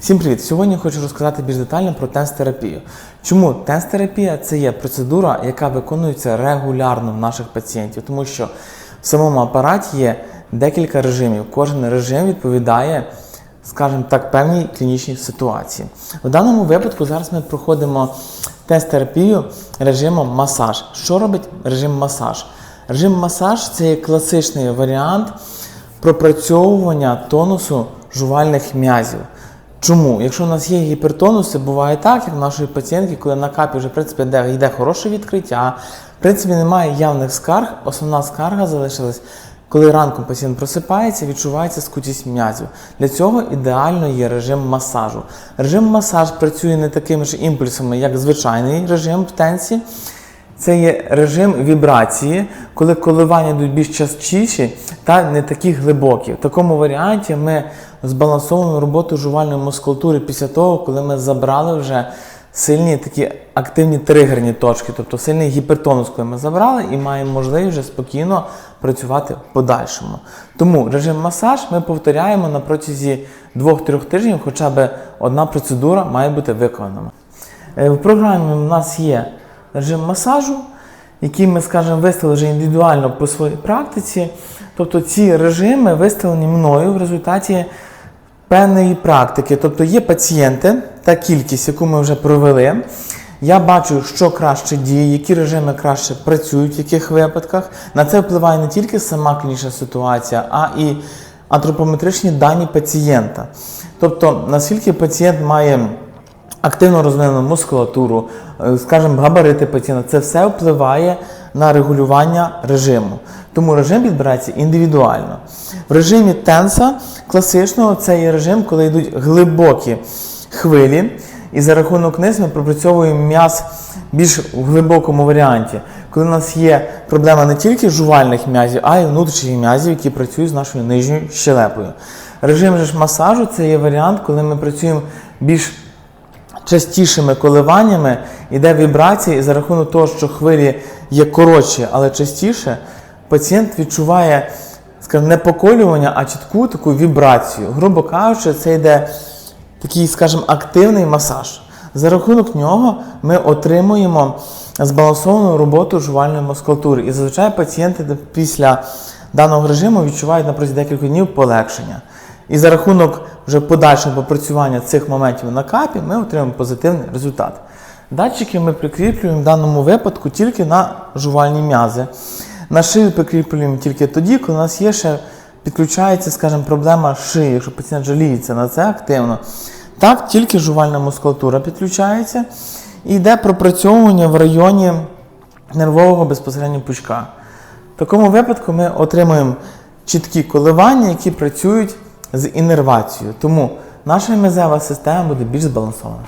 Всім привіт! Сьогодні хочу розказати більш детально про тенс-терапію. Чому тенс-терапія це є процедура, яка виконується регулярно в наших пацієнтів, тому що в самому апараті є декілька режимів. Кожен режим відповідає, скажімо так, певній клінічній ситуації. В даному випадку зараз ми проходимо тест-терапію режимом масаж. Що робить режим масаж? Режим масаж це є класичний варіант пропрацьовування тонусу жувальних м'язів. Чому? Якщо у нас є гіпертонуси, буває так, як в нашої пацієнтки, коли на капі вже в принципі йде, йде хороше відкриття, в принципі немає явних скарг, основна скарга залишилась. Коли ранком пацієнт просипається, відчувається скутість м'язів. Для цього ідеально є режим масажу. Режим масаж працює не такими ж імпульсами, як звичайний режим в тенсі. Це є режим вібрації, коли коливання йдуть більш частіші та не такі глибокі. В такому варіанті ми збалансовуємо роботу жувальної мускулатури після того, коли ми забрали вже сильні такі активні тригерні точки, тобто сильний гіпертонус, коли ми забрали, і маємо можливість вже спокійно працювати в подальшому. Тому режим масаж ми повторяємо на протязі 2-3 тижнів, хоча б одна процедура має бути виконана. Е, В програмі у нас є режим масажу, який ми, скажімо, виставили вже індивідуально по своїй практиці. Тобто ці режими виставлені мною в результаті певної практики. Тобто є пацієнти, та кількість, яку ми вже провели. Я бачу, що краще діє, які режими краще працюють, в яких випадках. На це впливає не тільки сама клінічна ситуація, а і антропометричні дані пацієнта. Тобто, наскільки пацієнт має активно розвинену мускулатуру, е, скажімо, габарити пацієнта, це все впливає на регулювання режиму. Тому режим підбирається індивідуально. В режимі тенса класичного це є режим, коли йдуть глибокі хвилі, і за рахунок низ ми пропрацьовуємо м'яз більш в глибокому варіанті, коли у нас є проблема не тільки жувальних м'язів, а й внутрішніх м'язів, які працюють з нашою нижньою щелепою. Режим же ж масажу це є варіант, коли ми працюємо більш частішими коливаннями, іде вібрація, і за рахунок того, що хвилі є коротші, але частіше, пацієнт відчуває скажімо, не поколювання, а чітку таку вібрацію. Грубо кажучи, це йде такий, скажімо, активний масаж. За рахунок нього ми отримуємо збалансовану роботу жувальної мускулатури. І зазвичай пацієнти після даного режиму відчувають на протязі декількох днів полегшення. І за рахунок вже подальшого попрацювання цих моментів на капі ми отримаємо позитивний результат. Датчики ми прикріплюємо в даному випадку тільки на жувальні м'язи. На шию прикріплюємо тільки тоді, коли у нас є ще підключається, скажімо, проблема шиї, якщо пацієнт жаліється на це активно. Так, тільки жувальна мускулатура підключається і йде пропрацьовування в районі нервового безпосередньо пучка. В такому випадку ми отримуємо чіткі коливання, які працюють з інервацією. Тому наша мезева система буде більш збалансована.